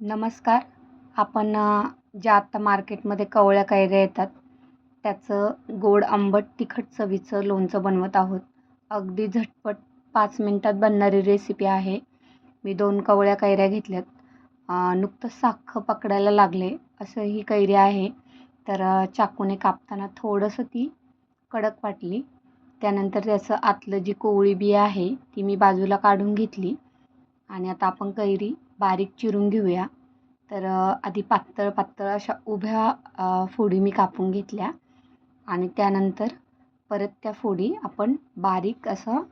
नमस्कार. आपण ज्या आत्ता मार्केटमध्ये कवळ्या कैऱ्या येतात त्याचं गोड आंबट तिखट चवीचं लोणचं बनवत आहोत. अगदी झटपट पाच मिनटात बनणारी रेसिपी आहे. मी दोन कवळ्या कैऱ्या घेतल्यात. नुकतं नुकतंच साखं पकडायला लागले असं ही कैरी आहे. तर चाकूने कापताना थोडंसं ती कडक वाटली. त्यानंतर त्याचं आतलं जी कोवळी बी आहे ती मी बाजूला काढून घेतली. आणि आता आपण कैरी बारीक चिरून घेऊया. तर आधी पातळ पातळ अशा उभ्या फोडी मी कापून घेतल्या. आणि त्यानंतर परत त्या फोडी आपण बारीक असं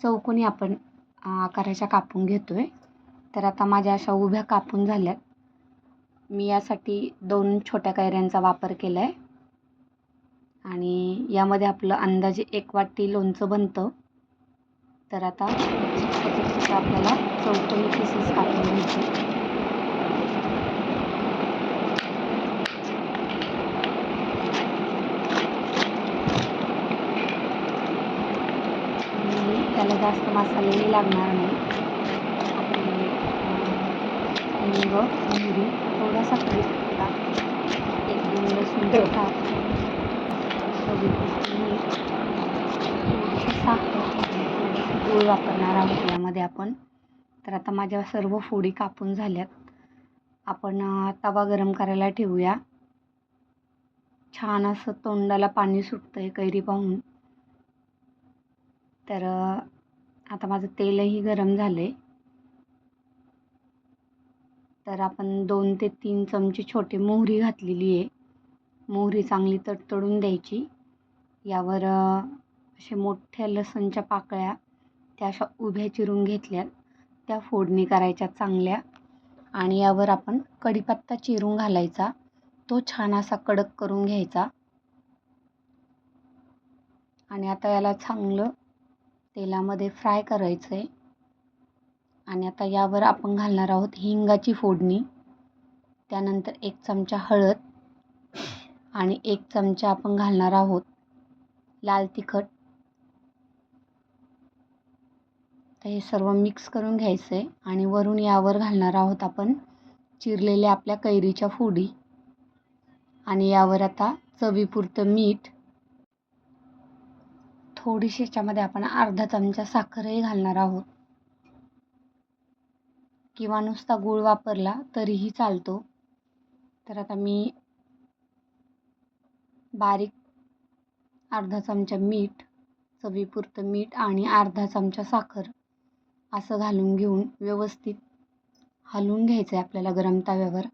चौकोनी आपण आकाराच्या कापून घेतो आहे तर आता माझ्या अशा उभ्या कापून झाल्यात. मी यासाठी दोन छोट्या कैऱ्यांचा वापर केला आहे आणि यामध्ये आपलं अंदाजे एक वाटी लोणचं बनतं. तर आता आपल्याला चौकोनी पीसेस कापून घ्यायचे आणि त्याला जास्त मसालेही लागणार नाही. हिंग मोहरी थोडासा कढीपत्ता एक दोन साखर आणि थोडंसं गूळ वापरणार आहोत यामध्ये आपण. तर आता माझ्या सर्व फोडी कापून झाल्यात. आपण तवा गरम करायला ठेवूया. छान असं तोंडाला पाणी सुटतं आहे कैरी पाहून. तर आता माझं तेलही गरम झालं आहे तर आपण दोन ते तीन चमचे छोटे मोहरी घातलेली आहे. मोहरी चांगली तडतडून द्यायची. यावर असे मोठ्या लसणच्या पाकळ्या त्या अशा उभ्या चिरून घेतल्या. त्या फोडणी करायच्या चांगल्या. आणि यावर आपण कढीपत्ता चिरून घालायचा. तो छान असा कडक करून घ्यायचा. आणि आता याला चांगलं तेलामध्ये फ्राय करायचं आहे आणि आता यावर आपण घालणार आहोत हिंगाची फोडणी. त्यानंतर एक चमचा हळद. आणि एक चमचा आपण घालणार आहोत लाल तिखट. तर हे सर्व मिक्स करून घ्यायचं आहे आणि वरून यावर घालणार आहोत आपण चिरलेल्या आपल्या कैरीच्या फोडी. आणि यावर आता चवीपुरतं मीठ थोडीशी याच्यामध्ये आपण अर्धा चमचा साखरही घालणार आहोत. किंवा नुसता गूळ वापरला तरीही चालतो. तर आता मी बारीक अर्धा चमचा मीठ चवीपुरतं मीठ आणि अर्धा चमचा साखर असं घालून घेऊन व्यवस्थित हलवून घ्यायचं आहे आपल्याला गरम तव्यावर.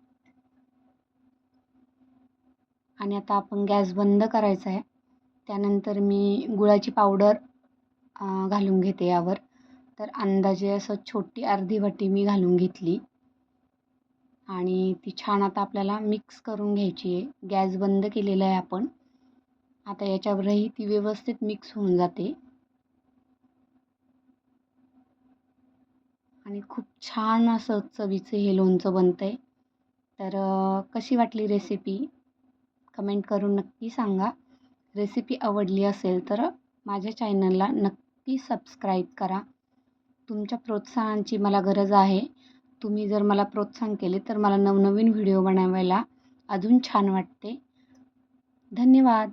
आणि आता आपण गॅस बंद करायचा आहे त्यानंतर मी गुळाची पावडर घालून घेते यावर. तर अंदाजे असं छोटी अर्धी वाटी मी घालून घेतली. आणि ती छान आता आपल्याला मिक्स करून घ्यायची आहे. गॅस बंद केलेला आहे आपण. आता याच्यावरही ती व्यवस्थित मिक्स होऊन जाते. आणि खूप छान असं चवीचं हे लोणचं बनतं आहे तर कशी वाटली रेसिपी कमेंट करून नक्की सांगा. रेसिपी आवडली असेल तर माझ्या चॅनलला नक्की सबस्क्राईब करा. तुमच्या प्रोत्साहनाची मला गरज आहे. तुम्ही जर मला प्रोत्साहन केले तर मला नवनवीन व्हिडिओ बनवायला अजून छान वाटते. धन्यवाद.